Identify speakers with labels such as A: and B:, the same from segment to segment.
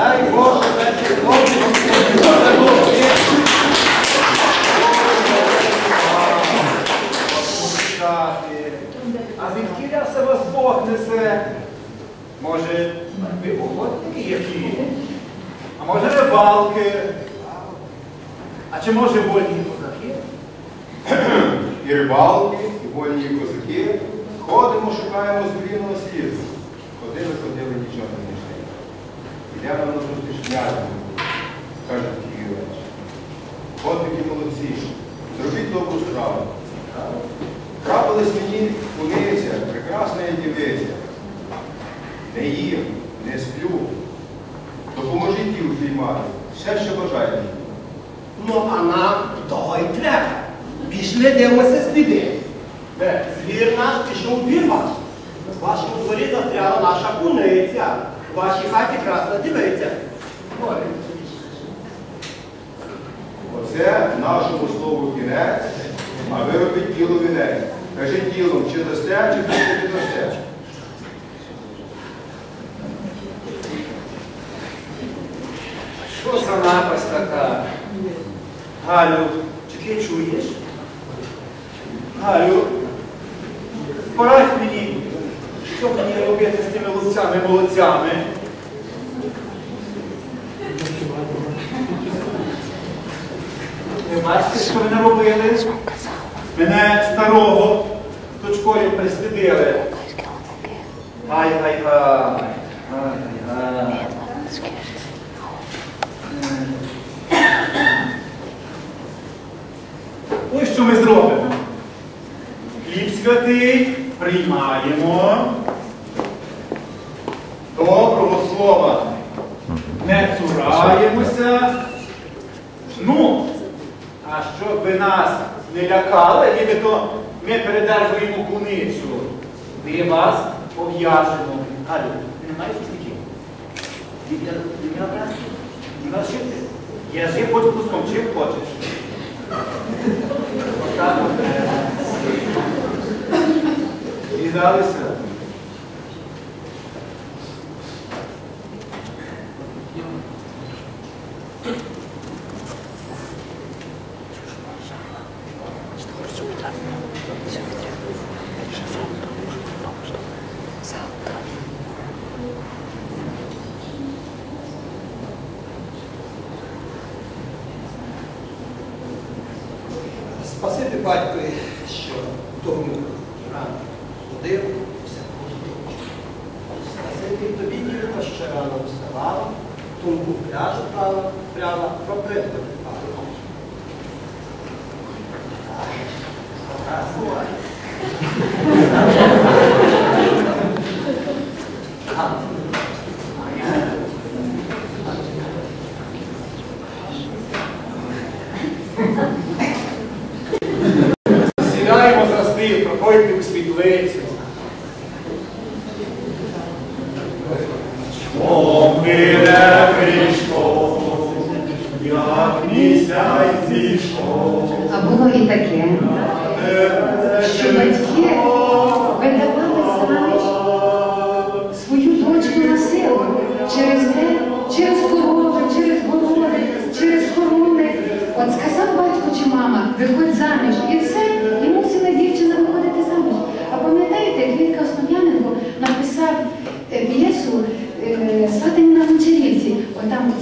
A: Дай Боже, перші хлопці,
B: а звідкіля ляса вас Бог несе? Може, ви охотники які? А може рибалки? А чи може вольні козаки?
C: І рибалки, і вольні козаки. Ходимо, шукаємо звірного сліду. Ходили, ходили, нічого не Йдемо на зустріч князю. Каже речі. От такі молодці. Зробіть добру справу. Трапилась мені куниця, прекрасна дівиця. Не їм, не сплю. Допоможіть їм впіймати. Все, що бажаєте.
A: Ну, а нам того й треба. Пішли дивимося сліди. Де? Звір наш пішов вірвати. В вашому дворі застряла наша куниця. В вашій хаті красна. Ой.
C: Оце нашому слову кінець, а ви робіть діло вінець. Кажіть ділом, чи дасте, чи не дасте.
B: Що за напасть така? Галю, чи ти чуєш? Галю, порадь мені, що мені робити з тими ловцями-молодцями? Ви бачите, що ви наробили? Мене старого точкою прислідили. Гай-гай-гай. Гай-гай-гай. Ось що ми зробимо. Хліб святий приймаємо. Слова. Не цураємося. Ну, а щоб ви нас не лякали, нібито ми передержуємо куницю. Ми вас пов'яжемо. Галю, ти не маєш? Він образки? Не навчити? Я жив хоч куском, чим хочеш. Отак от. В'язалися.
A: na modelu vse področje. Zdaj vidite, vidite, da še rano ustavava, to bo prijaza prava, prava, pa predmet prava. Tako je.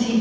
D: Отам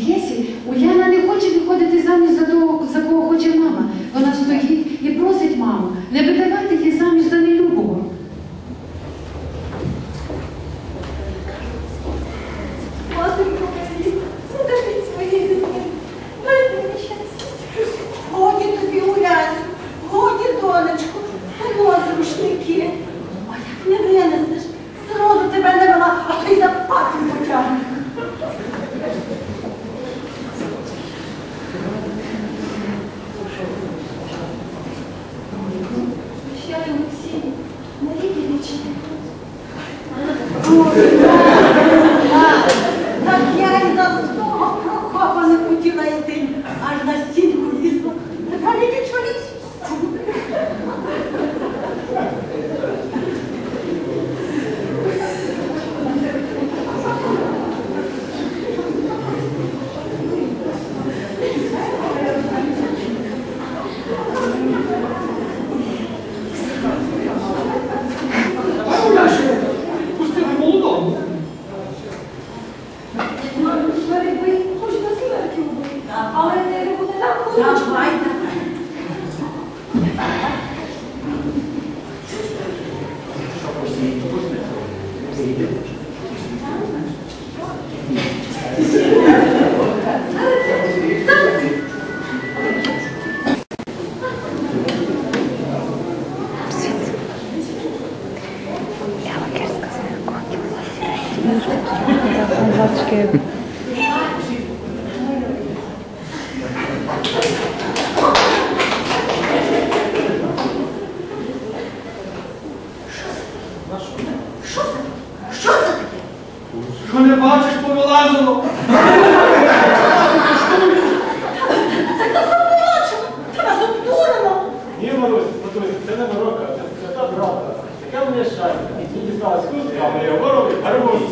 E: це не морока, це свята правда. Таке мене щастя. І ті дісталась хустка, а моя ворові гармонія.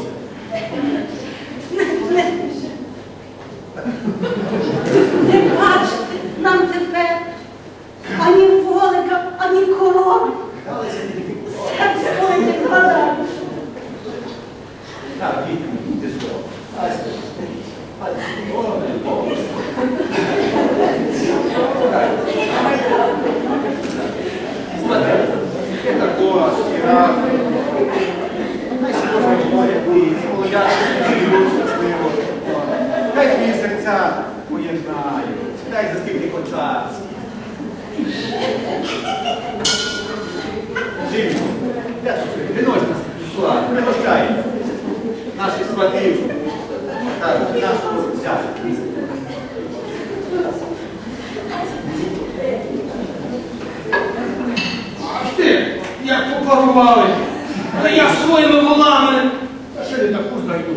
F: Не бачите нам тепер ані волика, ані корови. Серце коли не кладає.
B: Так, діти, йди сюди. Є Хай свої серця поєднають. Дай за скільки ви? Винось нас сюди, пригощай. Наші сватів. Нашого взяти.
G: Ти, як попарували. Та я своїми волами. А ще не таку знайду.